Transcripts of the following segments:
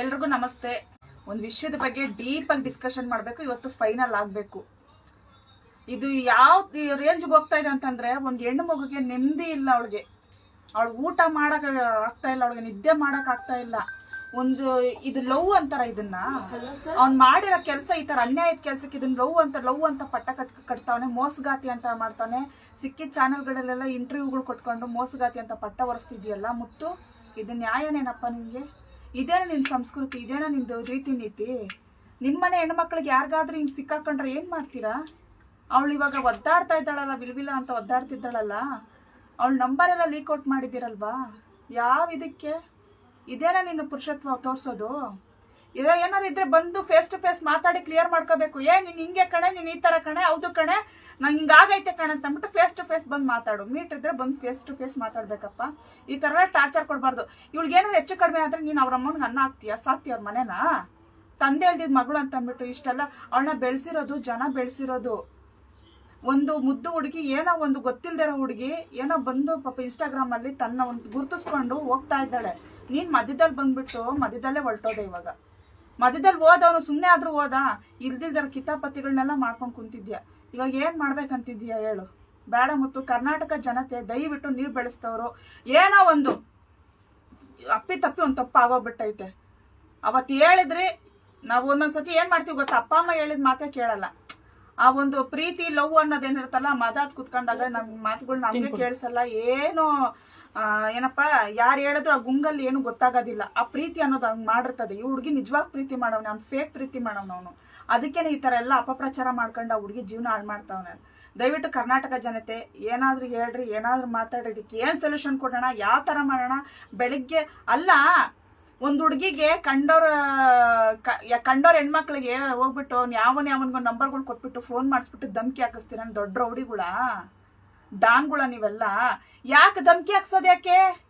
ಎಲ್ರಿಗೂ ನಮಸ್ತೆ. ಒಂದು ವಿಷಯದ ಬಗ್ಗೆ ಡೀಪ್ ಆಗಿ ಡಿಸ್ಕಷನ್ ಮಾಡಬೇಕು, ಇವತ್ತು ಫೈನಲ್ ಆಗಬೇಕು. ಇದು ಯಾವ ರೇಂಜ್ಗೆ ಹೋಗ್ತಾ ಇದೆ ಅಂತಂದ್ರೆ, ಒಂದು ಹೆಣ್ಣು ಮಗುಗೆ ನೆಮ್ಮದಿ ಇಲ್ಲ ಅವಳಿಗೆ. ಅವಳು ಊಟ ಮಾಡೋಕೆ ಆಗ್ತಾ ಇಲ್ಲ, ಅವಳಿಗೆ ನಿದ್ದೆ ಮಾಡೋಕ್ಕಾಗ್ತಾ ಇಲ್ಲ. ಒಂದು ಇದು ಲವ್ ಅಂತಾರ ಇದನ್ನ. ಅವ್ನು ಮಾಡಿರೋ ಕೆಲಸ ಈ ತರ ಅನ್ಯಾಯದ ಕೆಲಸಕ್ಕೆ ಇದನ್ನ ಲವ್ ಅಂತ ಲವ್ ಅಂತ ಪಟ್ಟ ಕಟ್, ಕಟ್ತಾವನೆ, ಮೋಸಗಾತಿ ಅಂತ ಮಾಡ್ತಾನೆ ಸಿಕ್ಕಿದ ಚಾನಲ್ಗಳಲ್ಲೆಲ್ಲ ಇಂಟರ್ವ್ಯೂಗಳು ಕೊಟ್ಕೊಂಡು ಮೋಸಗಾತಿ ಅಂತ ಪಟ್ಟ ಒರೆಸ್ತಿದ್ಯಲ್ಲ ಮುತ್ತು, ಇದು ನ್ಯಾಯನೇನಪ್ಪ ನಿನ್ಗೆ ಇದೇನ ನಿನ್ನ ಸಂಸ್ಕೃತಿ ಇದೇನ ನಿಂದು ರೀತಿ ನೀತಿ. ನಿಮ್ಮನೆ ಹೆಣ್ಮಕ್ಳಿಗೆ ಯಾರಿಗಾದ್ರೂ ಹಿಂಗೆ ಸಿಕ್ಕಾಕೊಂಡ್ರೆ ಏನು ಮಾಡ್ತೀರಾ? ಅವಳು ಇವಾಗ ಒದ್ದಾಡ್ತಾ ಇದ್ದಾಳಲ್ಲ, ಬಿಲ್ವಿಲ್ಲ ಅಂತ ಒದ್ದಾಡ್ತಿದ್ದಾಳಲ್ಲ. ಅವಳು ನಂಬರ್ ಎಲ್ಲ ಲೀಕ್ ಔಟ್ ಮಾಡಿದ್ದೀರಲ್ವಾ? ಯಾವ ಇದಕ್ಕೆ? ಇದೇನ ನಿನ್ನ ಪುರುಷತ್ವ ತೋರ್ಸೋದು? ಇದೇ ಏನಾರು ಇದ್ರೆ ಬಂದು ಫೇಸ್ ಟು ಫೇಸ್ ಮಾತಾಡಿ ಕ್ಲಿಯರ್ ಮಾಡ್ಕೋಬೇಕು. ಏ, ನೀನ್ ಹಿಂಗೆ ಕಣೆ, ನೀನ್ ಈ ತರ ಕಣೆ, ಹೌದು ಕಣೆ, ನಂಗೆ ಹಿಂಗಾಗೈತೆ ಕಣೆ ಅಂತ ಅಂದ್ಬಿಟ್ಟು ಫೇಸ್ ಟು ಫೇಸ್ ಬಂದು ಮಾತಾಡು. ಮೀಟ್ ಇದ್ರೆ ಬಂದು ಫೇಸ್ ಟು ಫೇಸ್ ಮಾತಾಡ್ಬೇಕಪ್ಪ. ಈ ತರ ಟಾರ್ಚರ್ ಕೊಡಬಾರ್ದು. ಇವಳಿಗೆ ಏನಾದ್ರು ಹೆಚ್ಚು ಕಡಿಮೆ ಆದ್ರೆ ನೀನು ಅವ್ರ ಅಮ್ಮನಿಗೆ ಅನ್ನ ಹಾಕ್ತೀಯ, ಸಾಕ್ತೀಯ ಅವ್ರ ಮನೆನಾ? ತಂದೆ ಅಲ್ದಿದ್ ಮಗಳು ಅಂತ ಅಂದ್ಬಿಟ್ಟು ಇಷ್ಟೆಲ್ಲ ಅವಳನ್ನ ಬೆಳೆಸಿರೋದು, ಜನ ಬೆಳೆಸಿರೋದು. ಒಂದು ಮುದ್ದು ಹುಡುಗಿ, ಏನೋ ಒಂದು ಗೊತ್ತಿಲ್ದಿರೋ ಹುಡುಗಿ, ಏನೋ ಬಂದು ಪಾಪ ಇನ್ಸ್ಟಾಗ್ರಾಮ್ ಅಲ್ಲಿ ತನ್ನ ಒಂದು ಗುರುತಿಸ್ಕೊಂಡು ಹೋಗ್ತಾ ಇದ್ದಾಳೆ. ನೀನ್ ಮಧ್ಯದಲ್ಲಿ ಬಂದ್ಬಿಟ್ಟು ಮಧ್ಯದಲ್ಲೇ ಹೊರಟೋದೆ ಇವಾಗ. ಮಧ್ಯದಲ್ಲಿ ಓದವನು ಸುಮ್ಮನೆ ಆದ್ರೂ ಓದ? ಇಲ್ದಿಲ್ದಾರ ಕಿತಾಪತಿಗಳನ್ನೆಲ್ಲ ಮಾಡ್ಕೊಂಡು ಕುಂತಿದ್ಯಾ? ಇವಾಗ ಏನ್ ಮಾಡ್ಬೇಕಂತಿದ್ಯಾ ಹೇಳು? ಬೇಡ ಮತ್ತು ಕರ್ನಾಟಕ ಜನತೆ ದಯವಿಟ್ಟು ನೀರು ಬೆಳೆಸ್ತವ್ರು. ಏನೋ ಒಂದು ಅಪ್ಪಿ ತಪ್ಪಿ ಒಂದು ತಪ್ಪು ಆಗೋಗ್ಬಿಟ್ಟೈತೆ. ಅವತ್ತು ಹೇಳಿದ್ರಿ ನಾವು ಒಂದೊಂದ್ಸತಿ ಏನ್ ಮಾಡ್ತೀವಿ ಗೊತ್ತಾ? ಅಪ್ಪ ಅಮ್ಮ ಹೇಳಿದ ಮಾತೇ ಕೇಳಲ್ಲ. ಆ ಒಂದು ಪ್ರೀತಿ ಲವ್ ಅನ್ನೋದೇನಿರುತ್ತಲ್ಲ ಮದಾದ್ ಕುತ್ಕೊಂಡಾಗ ನಮ್ ಮಾತುಗಳು ನಮಗೆ ಕೇಳಿಸಲ್ಲ. ಏನು ಏನಪ್ಪ, ಯಾರು ಹೇಳಿದ್ರು ಆ ಗುಂಗಲ್ಲಿ ಏನು ಗೊತ್ತಾಗೋದಿಲ್ಲ. ಆ ಪ್ರೀತಿ ಅನ್ನೋದು ಹಂಗೆ ಮಾಡಿರ್ತದೆ. ಈ ಹುಡುಗಿ ನಿಜವಾಗ್ ಪ್ರೀತಿ ಮಾಡವ್ನ, ಅವ್ನು ಫೇಕ್ ಪ್ರೀತಿ ಮಾಡವ್ನ ಅವನು ಅದಕ್ಕೇನೆ ಈ ಥರ ಎಲ್ಲ ಅಪಪ್ರಚಾರ ಮಾಡ್ಕೊಂಡು ಆ ಹುಡುಗಿ ಜೀವನ ಹಾಳು ಮಾಡ್ತಾವನೆ. ದಯವಿಟ್ಟು ಕರ್ನಾಟಕ ಜನತೆ, ಏನಾದರೂ ಹೇಳ್ರಿ, ಏನಾದರೂ ಮಾತಾಡ್ರಿ, ಇದಕ್ಕೆ ಏನು ಸೊಲ್ಯೂಷನ್ ಕೊಡೋಣ, ಯಾವ ಥರ ಮಾಡೋಣ? ಬೆಳಿಗ್ಗೆ, ಅಲ್ಲ, ಒಂದು ಹುಡುಗಿಗೆ ಕಂಡೋರ ಕಂಡೋರ್ ಹೆಣ್ಮಕ್ಳಿಗೆ ಹೋಗ್ಬಿಟ್ಟು ಯಾವನ್ ಯಾವನ್ಗೋ ನಂಬರ್ಗಳು ಕೊಟ್ಬಿಟ್ಟು ಫೋನ್ ಮಾಡಿಸ್ಬಿಟ್ಟು ಧಮ್ಕಿ ಹಾಕಿಸ್ತೀರ ದೊಡ್ಡ ರೌಡಿಗಳ? ಡಾನ್ಗಳ ನೀವೆಲ್ಲ. ಯಾಕೆ ಧಮ್ಕಿ ಹಾಕ್ಸೋದ್ ಯಾಕೆ?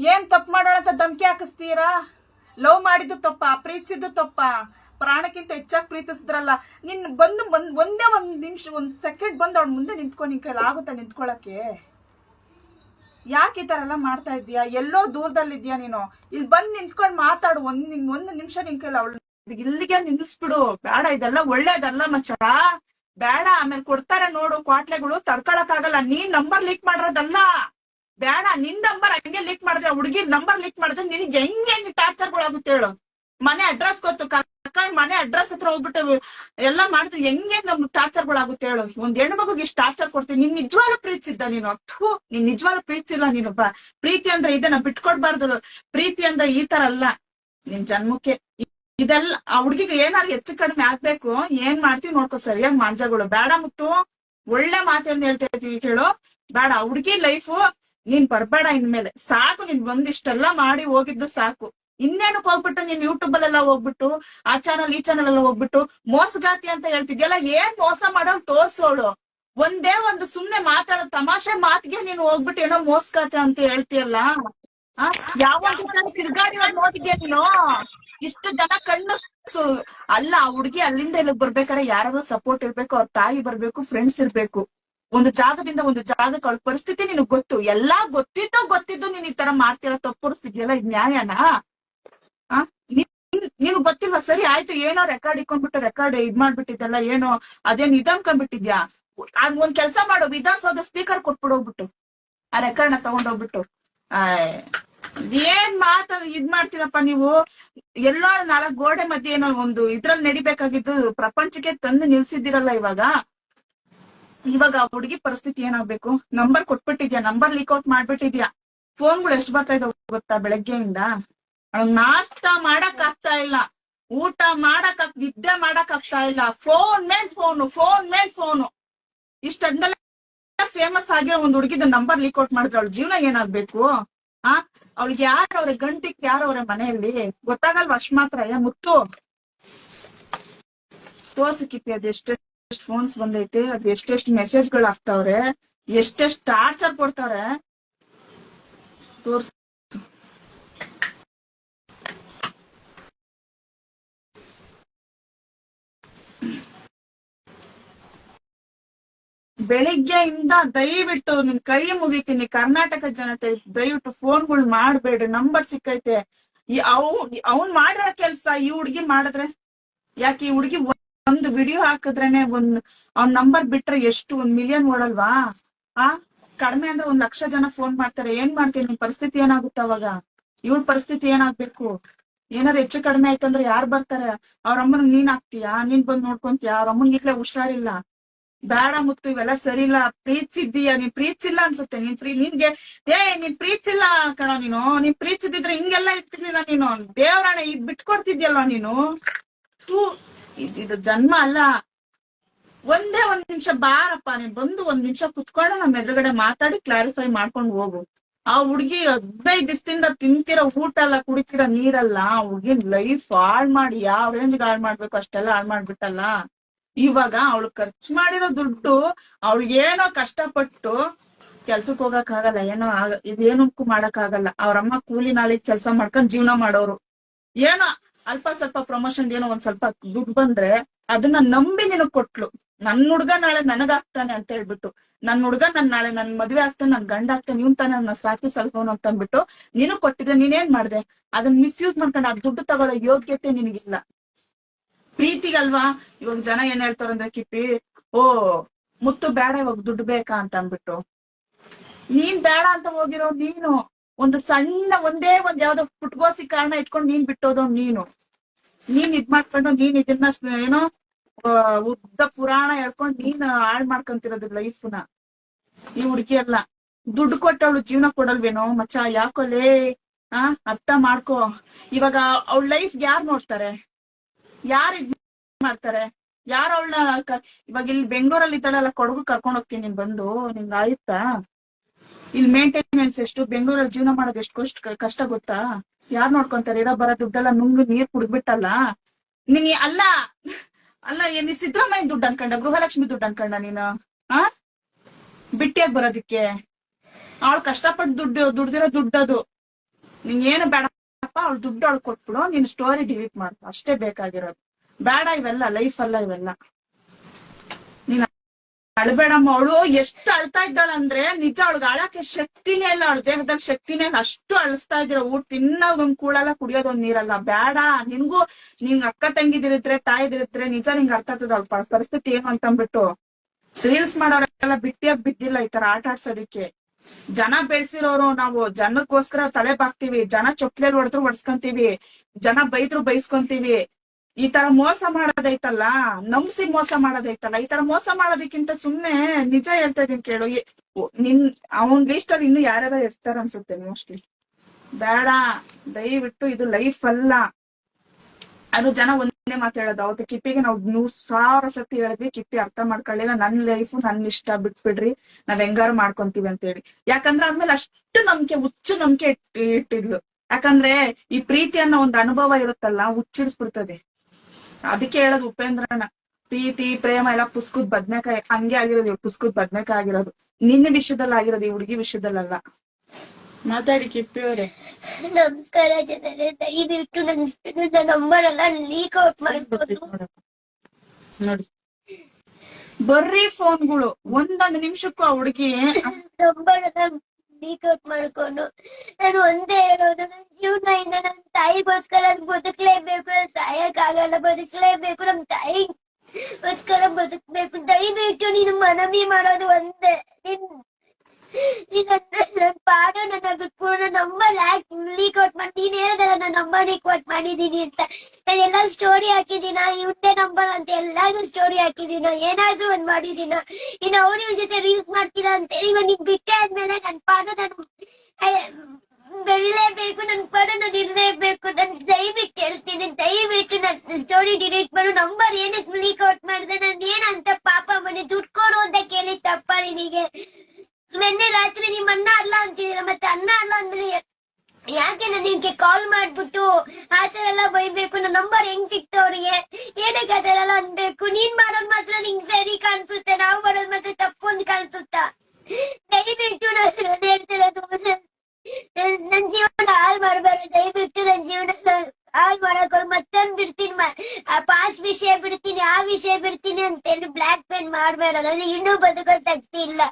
ಏನ್ ತಪ್ಪು ಮಾಡೋಣ ಅಂತ ಧಮ್ಕಿ ಹಾಕಿಸ್ತೀರಾ? ಲವ್ ಮಾಡಿದ್ದು ತಪ್ಪ? ಪ್ರೀತಿಸಿದ್ದು ತಪ್ಪ? ಪ್ರಾಣಕ್ಕಿಂತ ಹೆಚ್ಚಾಗಿ ಪ್ರೀತಿಸಿದ್ರಲ್ಲ. ನಿನ್ ಬಂದು ಒಂದು ಒಂದೇ ಒಂದ್ ನಿಮಿಷ, ಒಂದ್ ಸೆಕೆಂಡ್ ಬಂದು ಅವ್ಳ ಮುಂದೆ ನಿಂತ್ಕೊ, ನಿನ್ ಕೈಲಿ ಆಗುತ್ತಾ ಯಾಕೆ ಈ ಥರ ಎಲ್ಲ ಮಾಡ್ತಾ ಇದೀಯಾ ಎಲ್ಲೋ ದೂರದಲ್ಲಿದ್ಯಾ ನೀನು? ಇಲ್ಲಿ ಬಂದು ನಿಂತ್ಕೊಂಡು ಮಾತಾಡು. ಒಂದ್ ನಿಮ್, ಒಂದ್ ನಿಮಿಷ ನಿನ್ ಕೈಲಿ ಅವಳು ಇಲ್ಲಿಗೆ ನಿಲ್ಲಿಸ್ಬಿಡು. ಬೇಡ, ಇದೆಲ್ಲ ಒಳ್ಳೇದಲ್ಲ ಮಚ್ಚ. ಬೇಡ, ಆಮೇಲೆ ಕೊಡ್ತಾರೆ ನೋಡು ಕ್ವಾಟ್ಲೆಗಳು ತಡ್ಕೊಳಕ್ ಆಗಲ್ಲ ನೀನ್ ನಂಬರ್ ಲೀಕ್ ಮಾಡಿರೋದಲ್ಲ. ಬೇಡ, ನಿನ್ ನಂಬರ್ ಹಂಗೆ ಲೀಕ್ ಮಾಡಿದ್ರೆ ಹುಡುಗಿ ನಂಬರ್ ಲೀಕ್ ಮಾಡಿದ್ರೆ ನಿನಗೆ ಹೆಂಗ್ ಹೆಂಗ್ ಟಾರ್ಚರ್ಗಳಾಗುತ್ತೆ ಹೇಳು. ಮನೆ ಅಡ್ರೆಸ್ ಗೊತ್ತು, ಕರ್ಕೊಂಡ್ ಮನೆ ಅಡ್ರೆಸ್ ಹತ್ರ ಹೋಗ್ಬಿಟ್ಟು ಎಲ್ಲ ಮಾಡಿದ್ರೆ ಹೆಂಗೆ ನಮ್ ಟಾರ್ಚರ್ಗಳಾಗುತ್ತೆ ಹೇಳು. ಒಂದ್ ಹೆಣ್ಣು ಮಗುಗೆ ಇಷ್ಟು ಟಾರ್ಚರ್ ಕೊಡ್ತೀನಿ ನೀನ್ ನಿಜವಾಗ್ಲೂ ಪ್ರೀತಿಸಿದ್ದ ನೀನು. ಥೂ, ನೀನ್ ನಿಜವಾಗ್ಲೂ ಪ್ರೀತಿಸಿಲ್ಲ ನೀನು. ಬಾ. ಪ್ರೀತಿ ಅಂದ್ರೆ ಇದನ್ನ ಬಿಟ್ಕೊಡ್ಬಾರ್ದು. ಪ್ರೀತಿ ಅಂದ್ರೆ ಈ ತರ ಅಲ್ಲ. ನಿನ್ ಜನ್ಮಕ್ಕೆ ಇದೆಲ್ಲ, ಆ ಹುಡ್ಗಿಗೆ ಏನಾದ್ರು ಹೆಚ್ಚು ಕಡಿಮೆ ಆಗ್ಬೇಕು, ಏನ್ ಮಾಡ್ತೀವಿ ನೋಡ್ಕೊ ಸರಿಯಾಗಿ ಮಾಂಜಗಳು. ಬೇಡ ಮುತ್ತು, ಒಳ್ಳೆ ಮಾತೇನ್ ಹೇಳ್ತಾ ಇರ್ತೀವಿ ಕೇಳು. ಬೇಡ, ಆ ಹುಡ್ಗಿ ಲೈಫು ನೀನ್ ಬರ್ಬೇಡ ಇನ್ಮೇಲೆ. ಸಾಕು, ನೀನ್ ಒಂದಿಷ್ಟೆಲ್ಲ ಮಾಡಿ ಹೋಗಿದ್ದು ಸಾಕು. ಇನ್ನೇನಕ್ ಹೋಗ್ಬಿಟ್ಟು, ನೀನ್ ಯೂಟ್ಯೂಬ್ ಅಲ್ಲೆಲ್ಲ ಹೋಗ್ಬಿಟ್ಟು, ಆ ಚಾನಲ್ ಈ ಚಾನಲ್ ಎಲ್ಲ ಹೋಗ್ಬಿಟ್ಟು, ಮೋಸಗಾತಿ ಅಂತ ಹೇಳ್ತಿದ್ಯಲ್ಲ, ಏನ್ ಮೋಸ ಮಾಡೋಳು ತೋರ್ಸೋಳು. ಒಂದೇ ಒಂದು ಸುಮ್ನೆ ಮಾತಾಡೋ ತಮಾಷೆ ಮಾತಿಗೆ ನೀನ್ ಹೋಗ್ಬಿಟ್ಟು ಏನೋ ಮೋಸಗಾತಿ ಅಂತ ಹೇಳ್ತಿಯಲ್ಲ? ಯಾವ ತಿರ್ಗಾಡಿ ನೋಡಿದ್ಯಾ ನೀನು? ಇಷ್ಟು ಜನ ಕಣ್ಣು ಅಲ್ಲ, ಆ ಹುಡ್ಗಿ ಅಲ್ಲಿಂದ ಇಲ್ಲಿಗೆ ಬರ್ಬೇಕಾದ್ರೆ ಯಾರಾದ್ರೂ ಸಪೋರ್ಟ್ ಇರ್ಬೇಕು, ಅವ್ರ ತಾಯಿ ಬರ್ಬೇಕು ಫ್ರೆಂಡ್ಸ್ ಇರ್ಬೇಕು. ಒಂದು ಜಾಗದಿಂದ ಒಂದು ಜಾಗಕ್ಕೆ ಅವ್ಳ ಪರಿಸ್ಥಿತಿ ನಿನಗ್ ಗೊತ್ತು. ಎಲ್ಲಾ ಗೊತ್ತಿದ್ದು ಗೊತ್ತಿದ್ದು ನೀನ್ ಈ ತರ ಮಾಡ್ತೀರ ಪರಿಸ್ಥಿತಿಯಲ್ಲ ಇದ್ ನ್ಯಾಯನಾ? ನೀನು ಗೊತ್ತಿಲ್ಲ ಸರಿ, ಆಯ್ತು, ಏನೋ ರೆಕಾರ್ಡ್ ಇಕ್ಕೊಂಡ್ಬಿಟ್ಟು ರೆಕಾರ್ಡ್ ಇದ್ ಮಾಡ್ಬಿಟ್ಟಿದ್ದಲ್ಲ, ಏನೋ ಅದೇನ್ ಇದ್ ಅನ್ಕೊಂಡ್ಬಿಟ್ಟಿದ್ಯಾ? ಒಂದ್ ಕೆಲ್ಸ ಮಾಡು, ವಿಧಾನಸೌಧ ಸ್ಪೀಕರ್ ಕೊಟ್ಬಿಡೋಗ್ಬಿಟ್ಟು ಆ ರೆಕಾರ್ಡ್ನ ತಗೊಂಡೋಗ್ಬಿಟ್ಟು ಏನ್ ಮಾತ ಇದ್ ಮಾಡ್ತೀರಪ್ಪ ನೀವು? ಎಲ್ಲೋ ನಾಲ್ಕು ಗೋಡೆ ಮಧ್ಯೆ ಏನೋ ಒಂದು ಇದ್ರಲ್ಲಿ ನಡಿಬೇಕಾಗಿದ್ದು ಪ್ರಪಂಚಕ್ಕೆ ತಂದು ನಿಲ್ಸಿದ್ದೀರಲ್ಲ ಇವಾಗ? ಇವಾಗ ಆ ಹುಡುಗಿ ಪರಿಸ್ಥಿತಿ ಏನಾಗ್ಬೇಕು? ನಂಬರ್ ಕೊಟ್ಬಿಟ್ಟಿದ್ಯಾ? ನಂಬರ್ ಲೀಕ್ ಔಟ್ ಮಾಡ್ಬಿಟ್ಟಿದ್ಯಾ? ಫೋನ್ಗಳು ಎಷ್ಟು ಬರ್ತಾ ಇದಾವ ಗೊತ್ತಾ ಬೆಳಗ್ಗೆಯಿಂದ? ನಾಷ್ಟ ಮಾಡಕ್ ಆಗ್ತಾ ಇಲ್ಲ. ಊಟ ಮಾಡಕ್ ನಿದ್ದೆ ಮಾಡಕ್ ಆಗ್ತಾ ಇಲ್ಲ. ಫೋನ್ ಮೇಲ್ ಫೋನು ಫೋನ್ ಮೇಲ್ ಫೋನು ಇಷ್ಟಂದಲ್ಲ ಫೇಮಸ್ ಆಗಿರೋ ಒಂದ್ ಹುಡುಗಿದ ನಂಬರ್ ಲೀಕ್ಔಟ್ ಮಾಡಿದ್ರೆ ಅವಳ ಜೀವನ ಏನಾಗ್ಬೇಕು? ಆ, ಅವಳಿಗೆ ಯಾರು ಅವ್ರ ಗಂಟಿಕ್ ಯಾರು ಅವ್ರ ಮನೆಯಲ್ಲಿ? ಗೊತ್ತಾಗಲ್ವಾ? ಅಷ್ಟ್ ಮಾತ್ರ ಏ ಮುತ್ತು. ತೋರ್ಸಕ್ಕಿಪ್ಪಿ ಅದ್ ಎಷ್ಟೆಷ್ಟ್ ಫೋನ್ಸ್ ಬಂದೈತೆ, ಅದ್ ಎಷ್ಟೆಷ್ಟ್ ಮೆಸೇಜ್ಗಳು ಆಗ್ತಾವ್ರೆ ಎಷ್ಟೆಷ್ಟ್ ಟಾರ್ಚರ್ ಕೊಡ್ತಾವ್ರೆ. ತೋರ್ಸ್. ಬೆಳಿಗ್ಗೆಯಿಂದ ದಯವಿಟ್ಟು ನಿಮ್ ಕೈ ಮುಗಿತೀನಿ. ಕರ್ನಾಟಕ ಜನತೆ, ದಯವಿಟ್ಟು ಫೋನ್ಗಳು ಮಾಡ್ಬೇಡ್ರಿ. ನಂಬರ್ ಸಿಕ್ಕೈತೆ. ಈ ಅವ್, ಅವ್ನ್ ಮಾಡಿರೋ ಕೆಲ್ಸ ಈ ಹುಡ್ಗಿ ಮಾಡಿದ್ರೆ ಯಾಕೆ ಈ ಹುಡ್ಗಿ ಒಂದು ವಿಡಿಯೋ ಹಾಕಿದ್ರೇನೆ ಒಂದ್, ಅವ್ನ್ ನಂಬರ್ ಬಿಟ್ರೆ ಎಷ್ಟು? ಒಂದ್ ಮಿಲಿಯನ್ ಓಡಲ್ವಾ? ಆ? ಕಡಿಮೆ ಅಂದ್ರೆ ಒಂದ್ ಲಕ್ಷ ಜನ ಫೋನ್ ಮಾಡ್ತಾರೆ. ಏನ್ ಮಾಡ್ತೀನಿ ನಿಮ್ ಪರಿಸ್ಥಿತಿ ಏನಾಗುತ್ತೆ ಅವಾಗ? ಇವ್ಳ ಪರಿಸ್ಥಿತಿ ಏನಾಗ್ಬೇಕು? ಏನಾರ ಹೆಚ್ಚು ಕಡಿಮೆ ಆಯ್ತಂದ್ರೆ ಯಾರ್ ಬರ್ತಾರೆ? ಅವ್ರ ಅಮ್ಮನ್ ನೀನ್ ಹಾಕ್ತೀಯಾ? ನೀನ್ ಬಂದ್ ನೋಡ್ಕೊಂತೀಯ? ಅವ್ರ ಅಮ್ಮನ್ ಈಗ್ಲೇ ಹುಷಾರಿಲ್ಲ. ಬೇಡ ಮುತ್ತು, ಇವೆಲ್ಲ ಸರಿ ಇಲ್ಲ ಪ್ರೀತಿಸಿದ್ದೀಯ? ನೀನ್ ಪ್ರೀತಿಸಿಲ್ಲ ಅನ್ಸುತ್ತೆ. ನೀನ್ ಪ್ರೀ ನಿನ್ಗೆ, ಏ, ನೀನ್ ಪ್ರೀತಿಸಿಲ್ಲ ಕಣ ನೀನು. ನೀನ್ ಪ್ರೀತಿಸಿದ್ರೆ ಹಿಂಗೆಲ್ಲ ಇರ್ತಿರ್ಲಿಲ್ಲ ನೀನು. ದೇವರಾಣ ಈಗ ಬಿಟ್ಕೊಡ್ತಿದ್ಯಲ್ಲ ನೀನು? ಇದು ಜನ್ಮ ಅಲ್ಲ. ಒಂದೇ ಒಂದ್ ನಿಮಿಷ ಬಾರಪ್ಪ. ನೀನ್ ಬಂದು ಒಂದ್ ನಿಮಿಷ ಕುತ್ಕೊಂಡು ನಮ್ ಎದುರುಗಡೆ ಮಾತಾಡಿ ಕ್ಲಾರಿಫೈ ಮಾಡ್ಕೊಂಡು ಹೋಗು. ಆ ಹುಡ್ಗಿ ಹದಿನೈದು ದಿವಸದಿಂದ ತಿಂತಿರೋ ಊಟ ಅಲ್ಲ ಕುಡಿತಿರ ನೀರಲ್ಲ, ಆ ಹುಡ್ಗಿನ್ ಲೈಫ್ ಹಾಳ್ ಮಾಡಿ, ಯಾವ ರೇಂಜ್ ಹಾಳ್ ಮಾಡ್ಬೇಕು, ಅಷ್ಟೆಲ್ಲ ಹಾಳ್ ಮಾಡ್ಬಿಟ್ಟಲ್ಲ. ಇವಾಗ ಅವಳು ಖರ್ಚು ಮಾಡಿರೋ ದುಡ್ಡು ಏನೋ ಕಷ್ಟಪಟ್ಟು ಕೆಲ್ಸಕ್ ಹೋಗಕ್ ಆಗಲ್ಲ, ಏನೋ ಆಗ ಇದೇನಕ್ಕೂ ಮಾಡಕ್ ಆಗಲ್ಲ. ಅವ್ರಮ್ಮ ಕೂಲಿ ನಾಳೆ ಕೆಲ್ಸ ಮಾಡ್ಕೊಂಡ್ ಜೀವನ ಮಾಡೋರು. ಏನೋ ಅಲ್ಪ ಸ್ವಲ್ಪ ಪ್ರಮೋಷನ್ ಏನೋ ಒಂದ್ ಸ್ವಲ್ಪ ದುಡ್ಡು ಬಂದ್ರೆ ಅದನ್ನ ನಂಬಿ ನಿನಗ್ ಕೊಟ್ಲು. ನನ್ ಹುಡ್ಗ ನಾಳೆ ನನಗಾಗ್ತಾನೆ ಅಂತ ಹೇಳ್ಬಿಟ್ಟು, ನನ್ ಹುಡ್ಗ ನನ್ ನಾಳೆ ನನ್ ಮದ್ವೆ ಆಗ್ತಾನೆ, ನನ್ ಗಂಡ ಆಗ್ತಾನೆ ನೀವ್ ತಾನೆ ನನ್ನ ಸಾಕಿ ಸಲ್ಪೋನು ಅಂತ ಅಂದ್ಬಿಟ್ಟು ನೀನು ಕೊಟ್ಟಿದ್ರೆ ನೀನೇನ್ ಮಾಡ್ದೆ? ಅದನ್ನ ಮಿಸ್ಯೂಸ್ ಮಾಡ್ಕೊಂಡು ಆ ದುಡ್ಡು ತಗೊಳ್ಳೋ ಯೋಗ್ಯತೆ ನಿನಗಿಲ್ಲ. ಪ್ರೀತಿಗಲ್ವಾ? ಇವಾಗ ಜನ ಏನ್ ಹೇಳ್ತಾರಂದ್ರೆ ಕಿಪ್ಪಿ, ಓ, ಮುತ್ತು ಬೇಡ, ಇವಾಗ ದುಡ್ಡು ಬೇಕಾ ಅಂತ ಅಂದ್ಬಿಟ್ಟು. ನೀನ್ ಬೇಡ ಅಂತ ಹೋಗಿರೋ ನೀನು, ಒಂದು ಸಣ್ಣ ಒಂದೇ ಒಂದ್ ಯಾವ್ದೋ ಪುಟ್ಗೋಸಿ ಕಾರಣ ಇಟ್ಕೊಂಡು ನೀನ್ ಬಿಟ್ಟೋದವ್ ನೀನು. ನೀನ್ ಇದ್ ಮಾಡ್ಕೊಂಡು ನೀನ್ ಇದನ್ನ ಏನೋ ಉದ್ದ ಪುರಾಣ ಹೇಳ್ಕೊಂಡು ನೀನ್ ಹಾಳ್ ಮಾಡ್ಕೊಂತಿರೋದು ಲೈಫ್ನ. ಈ ಹುಡುಗಿ ಅಲ್ಲ. ದುಡ್ಡು ಕೊಟ್ಟವಳು ಜೀವನ ಕೊಡಲ್ವೇನೋ? ಮಚ್ಚ ಯಾಕೋಲೇ ಆ, ಅರ್ಥ ಮಾಡ್ಕೋ. ಇವಾಗ ಅವಳ ಲೈಫ್ ಯಾರ್ ನೋಡ್ತಾರೆ? ಯಾರ್ ಇದ್ ಮಾಡ್ತಾರೆ? ಯಾರ್ ಅವಳನ್ನ ಇವಾಗ ಇಲ್ಲಿ ಬೆಂಗಳೂರಲ್ಲಿ ಇದ್ದಾಳಲ್ಲ, ಕೊಡಗು ಕರ್ಕೊಂಡ್ ಹೋಗ್ತೀನಿ ನೀನ್ ಬಂದು, ನಿಂಗ್ ಆಯ್ತಾ? ಇಲ್ಲಿ ಮೇಂಟೆನೆನ್ಸ್ ಎಷ್ಟು? ಬೆಂಗಳೂರಲ್ಲಿ ಜೀವನ ಮಾಡೋದು ಎಷ್ಟು ಕಷ್ಟ ಕಷ್ಟ ಗೊತ್ತಾ? ಯಾರ್ ನೋಡ್ಕೊಂತಾರೆ? ಇರೋ ಬರೋ ದುಡ್ಡೆಲ್ಲ ನುಂಗು ನೀರ್ ಕುಡ್ಬಿಟ್ಟಲ್ಲ ನೀನ್ ಅಲ್ಲ ಅಲ್ಲ ನೀ ಸಿದ್ದರಾಮಯ್ಯ ದುಡ್ಡು ಅನ್ಕಂಡ, ಗೃಹಲಕ್ಷ್ಮಿ ದುಡ್ಡು ಅನ್ಕಂಡ ನೀನು? ಆ? ಬಿಟ್ಟಿಯಾಗಿ ಬರೋದಿಕ್ಕೆ? ಅವಳು ಕಷ್ಟಪಟ್ಟು ದುಡ್ಡು, ದುಡ್ದಿರೋ ದುಡ್ಡದು ನಿಂಗೇನು ಬೇಡಪ್ಪ ಅವಳು ದುಡ್ಡು ಕೊಟ್ಬಿಡು, ನೀನ್ ಸ್ಟೋರಿ ಡಿಲೀಟ್ ಮಾಡ್ಕೊ ಅಷ್ಟೇ ಬೇಕಾಗಿರೋದು. ಬೇಡ ಇವೆಲ್ಲ ಲೈಫ್ ಅಲ್ಲ ಇವೆಲ್ಲ. ನೀನ್ ಅಳ್ಬೇಡಮ್ಮ. ಅವಳು ಎಷ್ಟು ಅಳ್ತಾ ಇದ್ದಾಳ ಅಂದ್ರೆ ನಿಜ ಅವಳಿಗೆ ಅಳಕ್ಕೆ ಶಕ್ತಿನೇ ಇಲ್ಲ. ಅವಳ ದೇಹದಲ್ಲಿ ಶಕ್ತಿನೇ ಇಲ್ಲ. ಅಷ್ಟು ಅಳಿಸ್ತಾ ಇದ್ರ ಊಟ ತಿನ್ನೋದೊಂದ್ ಕೂಳಲ್ಲ, ಕುಡಿಯೋದೊಂದ್ ನೀರಲ್ಲ. ಬೇಡ. ನಿನ್ಗೂ ನಿಂಗ್ ಅಕ್ಕ ತಂಗಿದಿರಿದ್ರೆ, ತಾಯಿದಿರಿದ್ರೆ ನಿಜ ನಿಂಗ್ ಅರ್ಥ ಆಗ್ತದ. ಪರಿಸ್ಥಿತಿ ಏನು ಅಂತ ಅಂದ್ಬಿಟ್ಟು ರೀಲ್ಸ್ ಮಾಡೋರೆಲ್ಲ ಬಿಟ್ಟಿಯಾಗ್ ಬಿದ್ದಿಲ್ಲ ಈ ತರ ಆಟ ಆಡ್ಸೋದಿಕ್ಕೆ. ಜನ ಬೆಳ್ಸಿರೋರು ನಾವು ಜನಕ್ಕೋಸ್ಕರ ತಲೆ ಬಾಕ್ತಿವಿ, ಜನ ಚೊಕ್ಲೇಲ್ ಹೊಡೆದ್ರು ಹೊಡ್ಸ್ಕೊಂತೀವಿ, ಜನ ಬೈದ್ರು ಬೈಸ್ಕೊಂತೀವಿ. ಈ ತರ ಮೋಸ ಮಾಡೋದೈತಲ್ಲ, ನಂಬ್ಸಿ ಮೋಸ ಮಾಡೋದೈತಲ್ಲ, ಈ ತರ ಮೋಸ ಮಾಡೋದಕ್ಕಿಂತ ಸುಮ್ನೆ ನಿಜ ಹೇಳ್ತಾ ಇದೀನಿ ಕೇಳು. ನಿನ್, ಅವನ್ ಲಿಸ್ಟ್ ಅಲ್ಲಿ ಇನ್ನು ಯಾರ್ಯಾರ ಇರ್ತಾರ ಅನ್ಸುತ್ತೆ ಮೋಸ್ಟ್ಲಿ ಬೇಡ, ದಯವಿಟ್ಟು ಇದು ಲೈಫ್ ಅಲ್ಲ. ಅದು ಜನ ಒಂದೇ ಮಾತಾಡೋದು ಅವತ್ತು ಕಿಪ್ಪಿಗೆ ನಾವು ನೂರ್ ಸಾವಿರ ಸತಿ ಹೇಳಿದ್ವಿ, ಕಿಪ್ಪಿ ಅರ್ಥ ಮಾಡ್ಕೊಳ್ಳಿಲ್ಲ. ನನ್ ಲೈಫ್ ನನ್ ಇಷ್ಟ ಬಿಟ್ಬಿಡ್ರಿ. ನಾವ್ ಹೆಂಗಾರು ಮಾಡ್ಕೊಂತೀವಿ ಅಂತ ಹೇಳಿ ಯಾಕಂದ್ರೆ ಆದ್ಮೇಲೆ ಅಷ್ಟು ನಂಬಿಕೆ, ಹುಚ್ಚು ನಂಬಿಕೆ ಇಟ್ಟಿದ್ಲು. ಯಾಕಂದ್ರೆ ಈ ಪ್ರೀತಿ ಅನ್ನೋ ಒಂದು ಅನುಭವ ಇರುತ್ತಲ್ಲ, ಹುಚ್ಚಿಡಿಸ್ಬಿಡ್ತದೆ. ಅದಕ್ಕೆ ಹೇಳೋದು ಉಪೇಂದ್ರನ. ಪ್ರೀತಿ, ಪ್ರೇಮ ಎಲ್ಲ ಪುಸ್ಕುದ್ ಬದ್ನೆಕಾಯಿ, ಹಂಗೆ ಆಗಿರೋದು ಇವ್ರು ಪುಸ್ಕುದ್ ಬದ್ನೆಕಾಯಿ ಆಗಿರೋದು. ನಿನ್ನ ವಿಷಯದಲ್ಲಿ ಆಗಿರೋದು ಈ ಹುಡುಗಿ ವಿಷಯದಲ್ಲಲ್ಲ ಮಾತಾಡಿ ಕಿಪ್ಪಿ ನಮಸ್ಕಾರ ಜನರೇ ದಯವಿಟ್ಟು ನನ್ನ ನಂಬರ್ ಎಲ್ಲ ಲೀಕ್ ಔಟ್ ಮಾಡ್ಕೊಂಡು. ನೋಡಿ. ಬರ್ರಿ ಫೋನ್ಗಳು ಒಂದೊಂದು ನಿಮಿಷಕ್ಕೂ ಆ ಹುಡುಗಿ. ನಂಬರ್ ಎಲ್ಲ ಲೀಕ್ ಔಟ್ ಮಾಡ್ಕೊಂಡು. ನಾನು ಒಂದೇ ಹೇಳೋದು ನನ್ನ ಇಂದ ನನ್ನ ತಾಯಿಗೋಸ್ಕರ ನಾನು ಬದುಕಲೇಬೇಕು ನಾನು ಸಾಯಕ್ಕಾಗಲ್ಲ ಬದುಕಲೇಬೇಕು ನಮ್ ತಾಯಿಗೋಸ್ಕರ ಬದುಕ್ಬೇಕು. ದಯವಿಟ್ಟು ನೀನು ಮನವಿ ಮಾಡೋದು ಒಂದೇ ನಿನ್ ನೀನ್ ನನ್ನ ಪಾಡ ನನ್ನ ಪೂರ್ಣ ನಂಬರ್ ಲೀಕ್ ಔಟ್ ಮಾಡಿ, ನೀನ್ ಹೇಳಿದಲ್ಲ ನನ್ನ ನಂಬರ್ ಲೀಕ್ ಔಟ್ ಮಾಡಿದೀನಿ ಅಂತ. ನಾನು ಎಲ್ಲ ಸ್ಟೋರಿ ಹಾಕಿದೀನ? ಇವ್ರದೇ ನಂಬರ್ ಅಂತ ಎಲ್ಲಾದ್ರು ಸ್ಟೋರಿ ಹಾಕಿದೀನ? ಏನಾದ್ರೂ ಒಂದ್ ಮಾಡಿದೀನ? ಇನ್ನ ಅವ್ರ ಇವ್ರ ಜೊತೆ ರೀಲ್ಸ್ ಮಾಡ್ತೀರಾ ಅಂತ ಇವಾಗ ನೀನ್ ಬಿಟ್ಟೆ ಆದ್ಮೇಲೆ ನನ್ ಪಾದ ನಾನು ಬೆಳಿಲೇಬೇಕು ನನ್ ಪಾದ ನಾನು ಇರ್ಲೇಬೇಕು. ನನ್ ದಯವಿಟ್ಟು ಹೇಳ್ತೀನಿ, ದಯವಿಟ್ಟು ನನ್ನ ಸ್ಟೋರಿ ಡಿಲೀಟ್ ಮಾಡು. ನಂಬರ್ ಏನಕ್ಕೆ ಲೀಕ್ ಔಟ್ ಮಾಡಿದೆ? ನಾನು ಏನಂತ ಪಾಪ ಅಣ್ಣ ಅಲ್ಲ ಅಂತಿದ್ದೀರ ಮತ್ತೆ ಅಣ್ಣ ಅಲ್ಲ ಅಂದ್ರೆ ಯಾಕೆ ನಾನು ನಿಮ್ಗೆ ಕಾಲ್ ಮಾಡ್ಬಿಟ್ಟು ಆತರ ಎಲ್ಲ ಬೈಬೇಕು? ನನ್ನ ನಂಬರ್ ಹೆಂಗ್ ಸಿಕ್ತು ಅವ್ರಿಗೆ? ಏನಕ್ಕೆ ಆತರ ಎಲ್ಲ ಅನ್ಬೇಕು? ನೀನ್ ಮಾಡೋದ್ ಮಾತ್ರ ನಿಂಗ್ ಸರಿ ಕಾಣಿಸುತ್ತೆ, ನಾವು ಮಾಡೋದ್ ಮಾತ್ರ ತಪ್ಪು ಅಂತ ಕಾಣಿಸುತ್ತಾ? ದಯವಿಟ್ಟು ನಾನು ಹೇಳ್ತಿರೋದು ನನ್- ಜೀವನ ಹಾಳ್ ಮಾಡ್ಬಾರ್ದು, ದಯವಿಟ್ಟು ನನ್ ಜೀವನ ಹಾಳ್ ಮಾಡಕ್ ಮತ್ತೊಂದ್ ಬಿಡ್ತೀನಿ ಪಾಸ್ಟ್ ವಿಷಯ ಬಿಡ್ತೀನಿ, ಆ ವಿಷಯ ಬಿಡ್ತೀನಿ ಅಂತ ಹೇಳಿ ಬ್ಲಾಕ್ ಪೆನ್ ಮಾಡ್ಬೇಡ ನನಗೆ ಇನ್ನೂ ಬದುಕೋ ಶಕ್ತಿ ಇಲ್ಲ.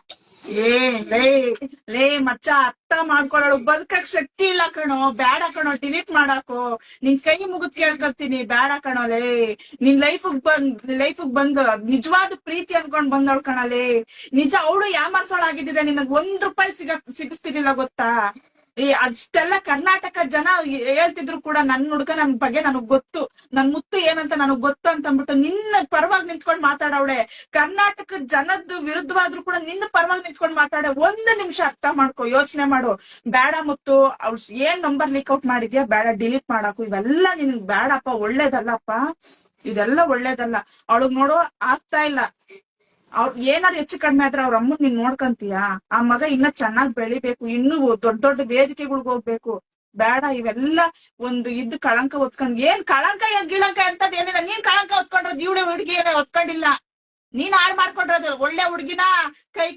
ಏ, ಲೇ ಲೇ, ಮಚ್ಚ, ಅರ್ಥ ಮಾಡ್ಕೊಳ್ಳೋಳು. ಬದುಕಕ್ ಶಕ್ತಿ ಇಲ್ಲ ಕಣೋ. ಬೇಡ ಕಣೋ ಡಿಲೀಟ್ ಮಾಡಾಕೋ. ನಿನ್ ಕೈ ಮುಗಿದ್ ಕೇಳ್ಕೊತೀನಿ ಬೇಡ ಕಣೋ, ಲೇ. ನಿನ್ ಲೈಫ್ ಬಂದ್ ಲೈಫ್ ಬಂದ್, ನಿಜವಾದ ಪ್ರೀತಿ ಅನ್ಕೊಂಡ್ ಬಂದವಳು ಕಣಲೇ ನಿಜ, ಅವಳು ಯಾಮರ್ಸೋಳಾಗಿದ್ರೆ ನಿನಗ್ ಒಂದ್ ರೂಪಾಯಿ ಸಿಗ, ಸಿಗಿಸ್ತಿರ್ಲಿಲ್ಲ ಗೊತ್ತಾ? ಈ ಅಷ್ಟೆಲ್ಲ ಕರ್ನಾಟಕ ಜನ ಹೇಳ್ತಿದ್ರು ಕೂಡ ನನ್ ಹುಡ್ಗ, ನನ್ ಬಗ್ಗೆ ನನಗ್ ಗೊತ್ತು. ನನ್ ಮುತ್ತು ಏನಂತ ನನಗ್ ಗೊತ್ತು ಅಂತ ಅಂದ್ಬಿಟ್ಟು ನಿನ್ನ ಪರವಾಗಿ ನಿಂತ್ಕೊಂಡ್ ಮಾತಾಡವಳೆ. ಕರ್ನಾಟಕ ಜನದ್ದು ವಿರುದ್ಧವಾದ್ರೂ ಕೂಡ ನಿನ್ನ ಪರವಾಗಿ ನಿಂತ್ಕೊಂಡ್ ಮಾತಾಡ ಒಂದ್ ನಿಮಿಷ ಅರ್ಥ ಮಾಡ್ಕೊ, ಯೋಚನೆ ಮಾಡು. ಬೇಡ ಮುತ್ತು, ಅವ್ಳು ಏನ್ ನಂಬರ್ ಲೀಕ್ ಔಟ್ ಮಾಡಿದ್ಯಾ? ಬೇಡ, ಡಿಲೀಟ್ ಮಾಡಾಕು. ಇವೆಲ್ಲ ನಿನ್ ಬೇಡಪ್ಪ, ಒಳ್ಳೇದಲ್ಲಪ್ಪ. ಇದೆಲ್ಲ ಒಳ್ಳೇದಲ್ಲ. ಅವಳಗ್ ನೋಡೋ ಆಗ್ತಾ ಇಲ್ಲ. ಅವ್ರ ಏನಾರು ಹೆಚ್ಚು ಕಡಿಮೆ ಆದ್ರೆ ಅವ್ರ ಅಮ್ಮನ್ ನೀನ್ ನೋಡ್ಕಂತೀಯ? ಆ ಮಗ ಇನ್ನ ಚೆನ್ನಾಗ್ ಬೆಳಿಬೇಕು, ಇನ್ನೂ ದೊಡ್ಡ ದೊಡ್ಡ ವೇದಿಕೆಗಳ್ಗ್ ಹೋಗ್ಬೇಕು. ಬೇಡ, ಇವೆಲ್ಲ ಒಂದು ಇದ್ ಕಳಂಕ ಹೊತ್ಕೊಂಡ್, ಏನ್ ಕಳಂಕ ಏನ್ ಗಿಳಂಕ ಅಂತದ್ ಏನಿಲ್ಲ. ನೀನ್ ಕಳಂಕ ಹೊತ್ಕೊಂಡ್ರದ್ ಇವಳೆ ಹುಡುಗಿ ಹೊತ್ಕೊಂಡಿಲ್ಲ. ನೀನ್ ಹಾಳ್ ಮಾಡ್ಕೊಂಡ್ರದು. ಒಳ್ಳೆ ಹುಡುಗಿನ ಕೈ,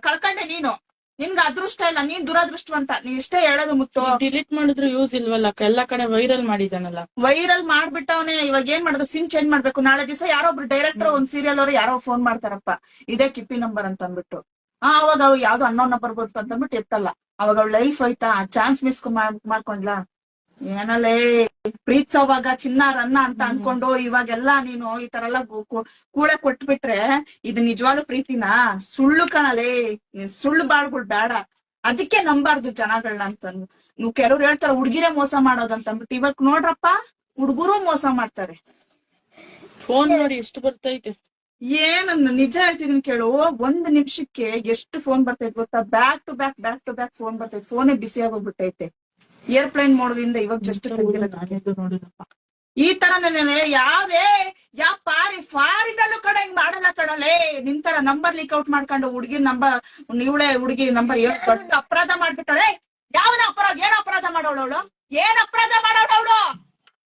ಕಳ್ಕೊಂಡೆ ನೀನು. ನಿನ್ಗ ಅದೃಷ್ಟ ಇಲ್ಲ ನೀನ್ ದುರದೃಷ್ಟವಂತ ನೀನ್ ಇಷ್ಟೇ ಹೇಳೋದು ಮುತ್ತು. ಡಿಲೀಟ್ ಮಾಡಿದ್ರು ಯೂಸ್ ಇಲ್ವಲ್ಲ ಅಕ್ಕ? ಎಲ್ಲಾ ಕಡೆ ವೈರಲ್ ಮಾಡಿದಾನಲ್ಲ ವೈರಲ್ ಮಾಡ್ಬಿಟ್ಟವನೇ ಇವಾಗ ಏನ್ ಮಾಡೋದು? ಸಿಮ್ ಚೇಂಜ್ ಮಾಡ್ಬೇಕು. ನಾಳೆ ದಿವಸ ಯಾರೋ ಒಬ್ರು ಡೈರೆಕ್ಟರ್ ಒಂದ್ ಸೀರಿಯಲ್ ಅವ್ರು ಯಾರೋ ಫೋನ್ ಮಾಡ್ತಾರಪ್ಪ. ಇದೇ ಕಿಪ್ಪಿ ನಂಬರ್ ಅಂತ ಅಂದ್ಬಿಟ್ಟು. ಆ ಅವಾಗ ಅವ್ರು ಯಾವ್ದೋ ಅನ್ನೋ ನಂಬರ್ ಬಂತು ಅಂತ ಅಂದ್ಬಿಟ್ಟು ಎತ್ತಲ್ಲ. ಅವಾಗ ಅವ್ಳ ಲೈಫ್ ಹೋಯ್ತಾ? ಚಾನ್ಸ್ ಮಿಸ್ ಮಾಡ್ಕೊಂಡ್ಲಾ? ಏನಲ್ಲೇ ಪ್ರೀತಿಸೋವಾಗ ಚಿನ್ನ ರನ್ನ ಅಂತ ಅನ್ಕೊಂಡು ಇವಾಗೆಲ್ಲ ನೀನು ಈ ತರ ಎಲ್ಲ ಕೂಳೆ ಕೊಟ್ಬಿಟ್ರೆ ಇದು ನಿಜವಾದ ಪ್ರೀತಿನಾ? ಸುಳ್ಳು ಕಣಲೇ ಸುಳ್ಳು ಬಾಳ್ಗಳು ಬೇಡ ಅದಕ್ಕೆ ನಂಬಾರ್ದು ಜನಗಳನ್ನ ಅಂತಂದು ನೀವು ಕೆಲವ್ರು ಹೇಳ್ತಾರೆ ಹುಡ್ಗಿರೇ ಮೋಸ ಮಾಡೋದಂತ ಅಂದ್ಬಿಟ್ಟು ಇವಾಗ ನೋಡ್ರಪ್ಪ ಹುಡ್ಗುರು ಮೋಸ ಮಾಡ್ತಾರೆ. ಫೋನ್ ನೋಡಿ ಎಷ್ಟು ಬರ್ತೈತೆ. ಏನನ್ನ ನಿಜ ಹೇಳ್ತಿದೀನಿ ಕೇಳು ಒಂದ್ ನಿಮಿಷಕ್ಕೆ ಎಷ್ಟು ಫೋನ್ ಬರ್ತೈತೆ ಗೊತ್ತಾ? Back to back back to back phone ಬರ್ತೈತೆ. ಫೋನೇ ಬಿಸಿ ಆಗೋಗ್ಬಿಟ್ಟೈತೆ ಏರ್ಪ್ಲೇನ್ ಮೋಡದಿಂದ ಇವಾಗ ಜಸ್ಟ್ ಈ ತರ ನೆನೆ ಯಾವೇ ಯಾ ಪಾರಿ ಫಾರಿನಲ್ಲೂ ಕಡೆ ಹಿಂಗ್ ಮಾಡಲ್ಲ ಕಡಲೆ ನಿನ್ ತರ ನಂಬರ್ ಲೀಕ್ ಔಟ್ ಮಾಡ್ಕೊಂಡು ಹುಡುಗಿ ನಂಬರ್ ಇವಳೆ ಹುಡುಗಿ ನಂಬರ್ ದೊಡ್ಡ ಅಪರಾಧ ಮಾಡ್ಬಿಟ್ಟಳೆ ಯಾವನ ಅಪರಾಧ ಏನ್ ಅಪರಾಧ ಮಾಡೋಳು ಅವಳು? ಏನ್ ಅಪರಾಧ ಮಾಡೋಳು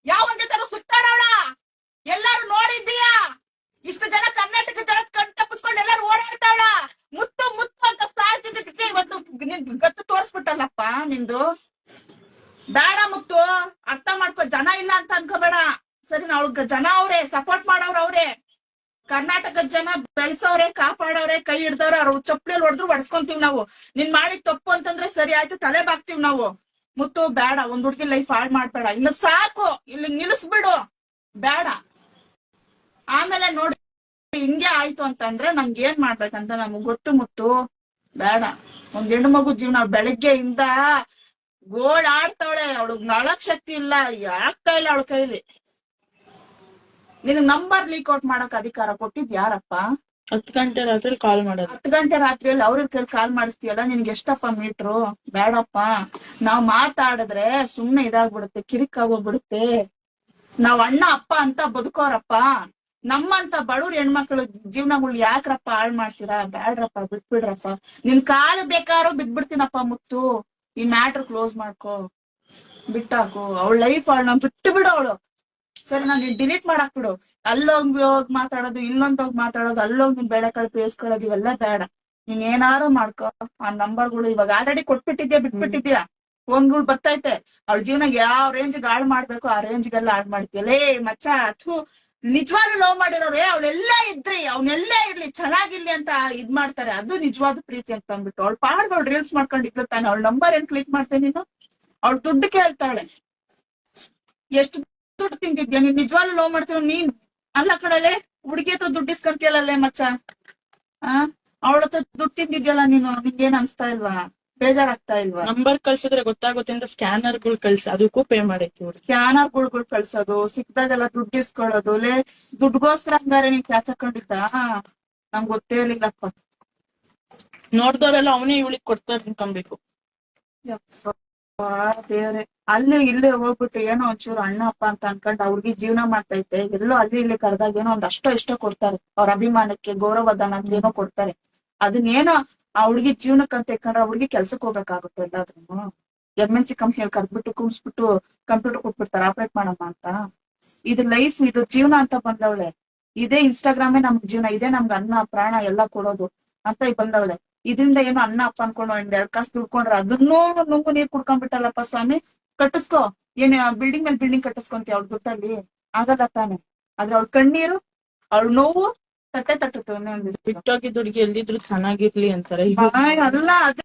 ಯಾವ ಯಾವನ್ ಜೊತೆ ಸುತ್ತಾಡೋಳ? ಎಲ್ಲಾರು ನೋಡಿದ್ದೀಯಾ? ಇಷ್ಟು ಜನ ಕರ್ನಾಟಕ ಜನ ಕಣ್ ತಪ್ಪಿಸ್ಕೊಂಡು ಎಲ್ಲಾರು ಓಡಾಡ್ತಾಳ? ಮುತ್ತು ಮುತ್ತು ಅಂತ ಸಾಯ್ತಿದ್ದಕ್ಕೆ ಇವತ್ತು ನಿನ್ ಗತ್ತು ತೋರ್ಸ್ಬಿಟ್ಟಲ್ಲಪ್ಪ ನಿಂದು? ಬೇಡ ಮುತ್ತು, ಅರ್ಥ ಮಾಡ್ಕೊ, ಜನ ಇಲ್ಲ ಅಂತ ಅನ್ಕೋಬೇಡ. ಸರಿ ಅವಳ ಜನ ಅವ್ರೆ ಸಪೋರ್ಟ್ ಮಾಡೋರ್ ಅವ್ರೆ. ಕರ್ನಾಟಕದ ಜನ ಬೆಳ್ಸವ್ರೆ ಕಾಪಾಡವ್ರೆ ಕೈ ಹಿಡ್ದವ್ರೆ ಅವ್ರ ಚಪ್ಪಲಿ ಹೊಡೆದ್ರು ಹೊಡ್ಸ್ಕೊಂತೀವಿ ನಾವು. ನಿನ್ ಮಾಡಿದ್ ತಪ್ಪು ಅಂತಂದ್ರೆ ಸರಿ ಆಯ್ತು, ತಲೆ ಬಾಗ್ತೀವಿ ನಾವು. ಮುತ್ತು, ಬೇಡ, ಒಂದ್ ಹುಡ್ಗಿ ಲೈಫ್ ಹಾಳ್ ಮಾಡ್ಬೇಡ. ಇನ್ನು ಸಾಕು, ಇಲ್ಲಿ ನಿಲ್ಲಿಸ್ಬಿಡು ಬೇಡ. ಆಮೇಲೆ ನೋಡಿ, ಹಿಂಗೆ ಆಯ್ತು ಅಂತಂದ್ರೆ ನಂಗೆ ಏನ್ ಮಾಡ್ಬೇಕಂತ ನಮ್ಗ್ ಗೊತ್ತು ಮುತ್ತು. ಬೇಡ. ಒಂದ್ ಹೆಣ್ಣು ಮಗು ಜೀವನ ಬೆಳಿಗ್ಗೆಯಿಂದ ಗೋಳ್ ಆಡ್ತಾವಳೆ ಅವಳಗ್ ನಳಕ್ ಶಕ್ತಿ ಇಲ್ಲ. ಆಗ್ತಾ ಇಲ್ಲ ಅವಳ ಕೈಲಿ? ನಿನ್ ನಂಬರ್ ಲೀಕ್ ಔಟ್ ಮಾಡಕ್ ಅಧಿಕಾರ ಕೊಟ್ಟಿದ್ ಯಾರಪ್ಪ? ಹತ್ ಗಂಟೆ ರಾತ್ರಿ ಕಾಲ್ ಮಾಡೋದು. ಹತ್ತು ಗಂಟೆ ರಾತ್ರಿಯಲ್ಲಿ ಅವ್ರ ಕೈಲಿ ಕಾಲ್ ಮಾಡಿಸ್ತೀಯಲ್ಲ ನಿನ್ಗೆ ಎಷ್ಟಪ್ಪ ಮೀಟ್ರು ಬೇಡಪ್ಪ. ನಾವ್ ಮಾತಾಡಿದ್ರೆ ಸುಮ್ನೆ ಇದಾಗ್ಬಿಡುತ್ತೆ ಕಿರಿಕ್ ಆಗೋಗ್ಬಿಡುತ್ತೆ ನಾವ್ ಅಣ್ಣ ಅಪ್ಪ ಅಂತ ಬದುಕೋರಪ್ಪ. ನಮ್ಮಂತ ಬಡವ್ರ ಹೆಣ್ಮಕ್ಳು ಜೀವನಗಳು ಯಾಕ್ರಪ್ಪ ಹಾಳ್ ಮಾಡ್ತೀರಾ? ಬ್ಯಾಡ್ರಪ್ಪ ಬಿಟ್ಬಿಡ್ರಪ್ಪ. ನಿನ್ ಕಾಲು ಬೇಕಾದ್ರೂ ಬಿದ್ಬಿಡ್ತೀನಪ್ಪ ಮುತ್ತು. ಈ ಮ್ಯಾಟ್ರ್ ಕ್ಲೋಸ್ ಮಾಡ್ಕೋ, ಬಿಟ್ಟಾಕು. ಅವಳ ಲೈಫ್ ಅವಳನ್ನ ಬಿಟ್ಟು ಬಿಡು ಅವಳು. ಸರಿ, ನಾನು ಡಿಲೀಟ್ ಮಾಡಾಕ್ ಬಿಡು. ಅಲ್ಲೋಗಿ ಹೋಗಿ ಮಾತಾಡೋದು, ಇಲ್ಲೊಂದ್ ಹೋಗಿ ಮಾತಾಡೋದು, ಅಲ್ಲೋಗಿ ನಿನ್ ಬೇಡ ಕಳ್ ಬೇಯಿಸ್ಕೊಳ್ಳೋದು ಇವೆಲ್ಲ ಬೇಡ. ನೀನ್ ಏನಾರು ಮಾಡ್ಕೋ. ಆ ನಂಬರ್ಗಳು ಇವಾಗ ಆಲ್ರೆಡಿ ಕೊಟ್ಬಿಟ್ಟಿದ್ಯಾ, ಬಿಟ್ಬಿಟ್ಟಿದ್ಯಾ? ಫೋನ್ಗಳು ಬರ್ತೈತೆ ಅವಳ ಜೀವನ ಯಾವ ರೇಂಜ್ ಗಾಳ್ ಮಾಡ್ಬೇಕು, ಆ ರೇಂಜ್ಗೆಲ್ಲ ಹಾಳು ಮಾಡ್ತೀಯ ಏ ಮಚ್ಚ, ಥು. ನಿಜವಾಗ್ಲೂ ಲವ್ ಮಾಡಿರೋರೆ, ಅವಳೆಲ್ಲ ಇದ್ರಿ ಅವನ್ನೆಲ್ಲ ಇರ್ಲಿ, ಚೆನ್ನಾಗಿರ್ಲಿ ಅಂತ ಇದ್ ಮಾಡ್ತಾರೆ. ಅದು ನಿಜವಾದ ಪ್ರೀತಿ ಅಂತ ಅಂದ್ಬಿಟ್ಟು. ಅವಳ ಅವ್ಳು ರೀಲ್ಸ್ ಮಾಡ್ಕೊಂಡಿದ್ಲು ತಾನೆ, ಅವಳ ನಂಬರ್ ಏನ್ ಕ್ಲಿಕ್ ಮಾಡ್ತೇನೆ ನೀನು? ಅವಳು ದುಡ್ಡು ಕೇಳ್ತಾಳೆ. ಎಷ್ಟು ದುಡ್ಡು ತಿಂತಿದ್ಯಾ ನೀನ್? ನಿಜವಾಗ್ಲೂ ಲವ್ ಮಾಡ್ತೀವ ನೀನ್? ಅಲ್ಲ ಕಡಲೆ ಹುಡುಗಿ ಹತ್ರ ದುಡ್ಡು ಇಸ್ಕೊಂತಿಯಲ್ಲೇ ಮಚ್ಚ? ಆ? ಅವಳ ಹತ್ರ ದುಡ್ಡು ತಿಂದಿದ್ಯಲ್ಲ ನೀನು? ನಿಂಗೇನ್ ಅನ್ಸ್ತಾ ಇಲ್ವಾ? ಬೇಜಾರಾಗ್ತಾ ಇಲ್ವಾ? ನಂಬರ್ ಕಳ್ಸಿದ್ರೆ ಗೊತ್ತಾಗುತ್ತೆ ಅಂತ ಸ್ಕ್ಯಾನರ್ಗಳು ಕಳ್ಸಿ ಅದಕ್ಕೂ ಪೇ ಮಾಡೈತಿ ಇವ್ರು. ಸ್ಕ್ಯಾನರ್ಗಳು ಕಳ್ಸೋದು ಸಿಕ್ದಾಗೆಲ್ಲ ದುಡ್ಡು ಇಸ್ಕೊಳ್ಳೋದು ಲೇ ದುಡ್ಗೋಸ್ಕರ ಅಂದ್ರೆ ನೀನ್ ಕ್ಯಾಚ್ ಹಾಕೊಂಡಿದ್ದ? ನಂಗ್ ಗೊತ್ತೇ ಇರ್ಲಿಲ್ಲಪ್ಪ. ನೋಡ್ದವ್ರೆಲ್ಲ ಅವನೇ ಇವಳಿಗೆ ಕೊಡ್ತಾರೆ ಅನ್ಕೊಬೇಕು. ಯಪ್ಪಾ ದೇವ್ರೆ. ಅಲ್ಲಿ ಇಲ್ಲೇ ಹೋಗ್ಬಿಟ್ಟು ಏನೋ ಒಂಚೂರು ಅಣ್ಣ ಅಪ್ಪ ಅಂತ ಅನ್ಕೊಂಡು ಅವ್ರಿಗೆ ಜೀವನ ಮಾಡ್ತೈತೆ ಎಲ್ಲೋ ಅಲ್ಲಿ ಇಲ್ಲಿ ಕರೆದಾಗ ಏನೋ ಒಂದ್ ಅಷ್ಟೋ ಇಷ್ಟೋ ಕೊಡ್ತಾರೆ. ಅವ್ರ ಅಭಿಮಾನಕ್ಕೆ ಗೌರವಧನ ಅಂತ ಏನೋ ಕೊಡ್ತಾರೆ. ಅದನ್ನೇನೋ ಆ ಹುಡ್ಗಿ ಜೀವನಕ್ಕಂತ ಇಟ್ಕೊಂಡ್ರೆ ಆ ಹುಡುಗಿ ಕೆಲ್ಸಕ್ಕೆ ಹೋಗಕ್ಕಾಗುತ್ತೆ ಎಲ್ಲಾದ್ರೂ ಎಂ ಎನ್ ಸಿ ಕಂಪ್ನಿಯಲ್ಲಿ ಕರ್ದ್ಬಿಟ್ಟು ಕಂಪ್ಯೂಟರ್ ಕೊಟ್ಬಿಡ್ತಾರೆ ಆಪರೇಟ್ ಮಾಡಮ್ಮ ಅಂತ. ಇದು ಲೈಫ್ ಇದು ಜೀವನ ಅಂತ ಬಂದವಳೆ. ಇದೇ ಇನ್ಸ್ಟಾಗ್ರಾಮೇ ನಮ್ಗ್ ಜೀವನ, ಇದೇ ನಮ್ಗೆ ಅನ್ನ, ಪ್ರಾಣ ಎಲ್ಲ ಕೊಡೋದು ಅಂತ ಬಂದವಳೆ. ಇದರಿಂದ ಏನೋ ಅನ್ನ, ಅಪ್ಪ ಅನ್ಕೊಂಡು ಒಂದ್ ಎರಡ್ ಕಾಸು ದುಡ್ಕೊಂಡ್ರೆ ಅದನ್ನೂ ನುಂಗು ನೀರ್ ಕುಡ್ಕೊಂಡ್ಬಿಟ್ಟಲ್ಲಪ್ಪ ಸ್ವಾಮಿ? ಕಟ್ಟಿಸ್ಕೋ. ಏನ್ ಬಿಲ್ಡಿಂಗ್ ಮೇಲೆ ಬಿಲ್ಡಿಂಗ್ ಕಟ್ಟಿಸ್ಕೊಂತೀಯ ಅವ್ಳ ದುಡ್ಡಲ್ಲಿ? ಆಗಲ್ಲ ತಾನೆ. ಆದ್ರೆ ಅವ್ಳ ಕಣ್ಣೀರು, ಅವಳ ನೋವು ತಟ್ಟೆ ತಟ್ಟುತ್ತೆ ಒಂದೇ ಒಂದ್ ದಿವ್ಸ ಬಿಟ್ಟೋಗಿದ್ ಹುಡುಗಿ ಎಲ್ಲಿದ್ರು ಚೆನ್ನಾಗಿರ್ಲಿ ಅಂತಾರೆ. ಬಾಯ್ ಅಲ್ಲ ಅದೇ